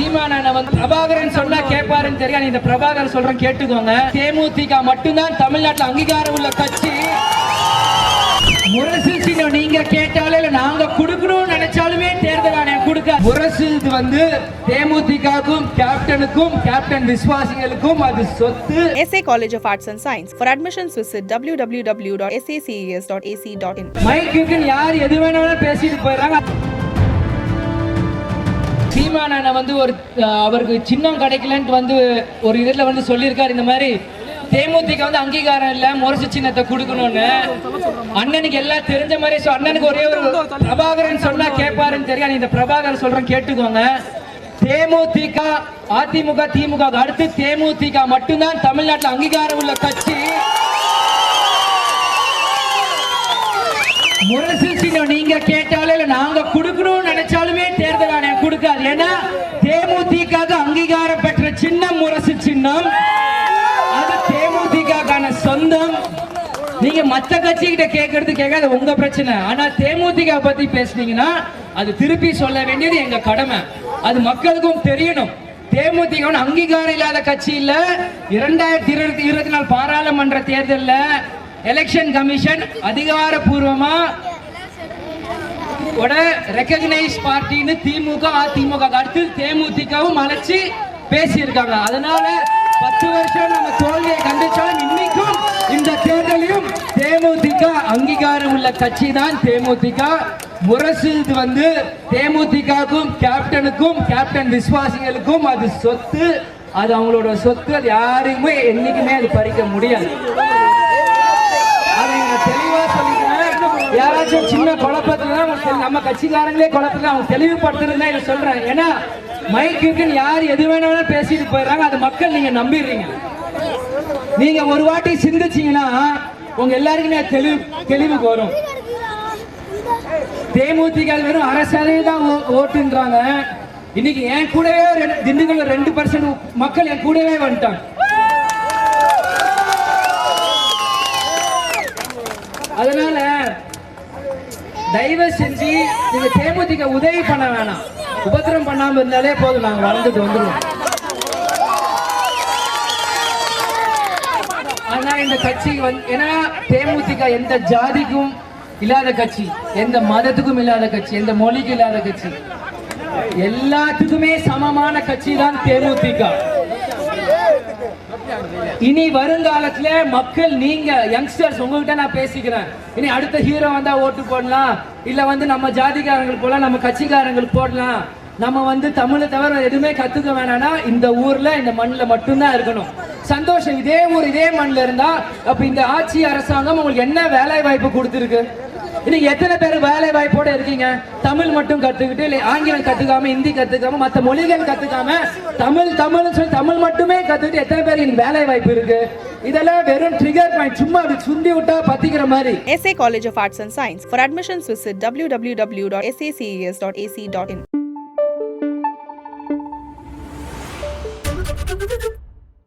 சீமானனை வந்து பிரபாகரன் சொன்னா கேட்பாருன்னு தெரியும் இந்த பிரபாகரன் சொல்றேன் கேட்டுக்கோங்க. தேமுதிக மட்டும்தான் தமிழ்நாட்டுல அங்கீகாரம் உள்ள கட்சி. முரசு சின்னம் நீங்க கேட்டாலே இல்ல நாங்க கொடுக்கணும்னு நினைச்சாலுமே தேர்தல் ஆணையம் கொடுக்க. முரசு இது வந்து தேமுதிகவுக்கும் கேப்டனுக்கும் கேப்டன் விசுவாசிகளுக்கும் அது சொத்து. SA College of Arts and Science. For admissions, visit www.saces.ac.in. மைக்குக்கு யார் எது வேணாலும் பேசிட்டு போயிடுறாங்க. சீமானனை வந்து ஒரு அவருக்கு சின்னம் கிடைக்கலன்ட்டு வந்து ஒரு இதில் வந்து சொல்லியிருக்காரு. இந்த மாதிரி தேமுதிக வந்து அங்கீகாரம் இல்லை முரசு சின்னத்தை கொடுக்கணும்னு. அண்ணனுக்கு எல்லாம் தெரிஞ்ச மாதிரி ஸோ அண்ணனுக்கு ஒரே ஒரு பிரபாகரன் சொன்னா கேட்பாருன்னு தெரியும். இந்த பிரபாகரன் சொல்றேன் கேட்டுக்கோங்க. தேமுதிக அதிமுக திமுக அடுத்து தேமுதிக மட்டும்தான் தமிழ்நாட்டில் அங்கீகாரம் உள்ள கட்சி. முரசு சின்னம் அங்கீகாரம் பெற்ற சின்னம் முரசு சின்னம். அது தேமுதிகான சொந்தம். நீங்க மத்த கட்சி கிட்ட கேட்கறது கேட்காது உங்க பிரச்சனை. ஆனா தேமுதிக பத்தி பேசுனீங்கன்னா அது திருப்பி சொல்ல வேண்டியது எங்க கடமை. அது மக்களுக்கும் தெரியணும். தேமுதிக அங்கீகாரம் இல்லாத கட்சி இல்ல. இரண்டாயிரத்தி இருபத்தி இருபத்தி நாலு பாராளுமன்ற தேர்தலில் எலெக்ஷன் கமிஷன் அதிகாரப்பூர்வமா ரெக்கக்னைஸ் பார்ட்டின்னு திமுக அதிமுக அடுத்து தேமுதிகவும் அழைச்சி பேசியிருக்காங்க. அதனால பத்து வருஷம் நம்ம தோல்வியை கண்டிச்சாலும் இன்னைக்கும் இந்த தேர்தலையும் தேமுதிக அங்கீகாரம் உள்ள கட்சி தான் தேமுதிக. முரசு இது வந்து தேமுதிகவுக்கும் கேப்டனுக்கும் கேப்டன் விசுவாசிகளுக்கும் அது சொத்து. அது அவங்களோட சொத்து. அது யாருக்குமே என்னைக்குமே அது பறிக்க முடியாது. அதை நான் தெளிவா சொல்லிக்கிறேன். யாராச்சும் சின்ன குழப்பத்தை தான் நம்ம கட்சிக்காரங்களே குழப்பத்தில் அவங்க தெளிவுபடுத்துறது தான் இதை சொல்றேன். ஏன்னா மைக்குக்கு யார் எது வேணாலும் பேசிட்டு போயிடுறாங்க. அது மக்கள் நீங்க நம்பிடுறீங்க. நீங்க ஒரு வாட்டி சிந்திச்சீங்கன்னா உங்க எல்லாருக்குமே தெளிவு தெளிவுக்கு வரும் தேமுதிக வெறும் அரசாலே தான் ஓ- ஓட்டுன்றாங்க. இன்னைக்கு என் கூடவே ரெண்டு- திண்டுக்கல்ல ரெண்டு பர்சன்ட் மக்கள் என் கூடவே வந்துட்டாங்க. தயவு செஞ்சு நீங்க தேமுதிக உதவி பண்ண வேணாம். உபத்திரம் பண்ணாம இருந்தாலே போதும். நாங்க வளர்ந்துட்டு வந்துடுவோம் ஆனா இந்த கட்சி வந்து ஏன்னா தேமுதிக எந்த ஜாதிக்கும் இல்லாத கட்சி எந்த மதத்துக்கும் இல்லாத கட்சி எந்த மொழிக்கும் இல்லாத கட்சி. எல்லாத்துக்குமே சமமான கட்சி தான் தேமுதிக. இனி வருங்காலத்துல மக்கள் நீங்க யங்ஸ்டர்ஸ் உங்ககிட்ட நான் பேசிக்கிறேன். இனி அடுத்த ஹீரோ வந்தா ஓட்டு போடலாம். இல்ல வந்து நம்ம ஜாதிக்காரங்களுக்கு போடலாம் நம்ம கட்சிக்காரங்களுக்கு போடலாம். நம்ம வந்து தமிழை தவிர எதுவுமே கத்துக்க வேணாம்னா இந்த ஊர்ல இந்த மண்ணில் மட்டும்தான் இருக்கணும். சந்தோஷம் இதே ஊர் இதே மண்ணில் இருந்தா அப்ப இந்த ஆட்சி அரசாங்கம் உங்களுக்கு என்ன வேலை வாய்ப்பு கொடுத்துருக்கு? இன்னைக்கு எத்தனை பேர் வேலை வாய்ப்போட இருக்கீங்க? தமிழ் மட்டும் கத்துக்கிட்டு இல்லை ஆங்கிலம் கத்துக்காம ஹிந்தி கத்துக்காம மற்ற மொழிகள் கத்துக்காம தமிழ் தமிழ் சொல்லி தமிழ் மட்டுமே கத்துக்கிட்டு எத்தனை பேர் வேலை வாய்ப்பு இருக்கு? இதெல்லாம் வெறும் ட்ரிகர் பாயிண்ட் சும்மா அப்படி சுண்டி விட்டா பத்திக்கிற மாதிரி. SA college of arts and science for admissions visit W W W dot dot AC dot in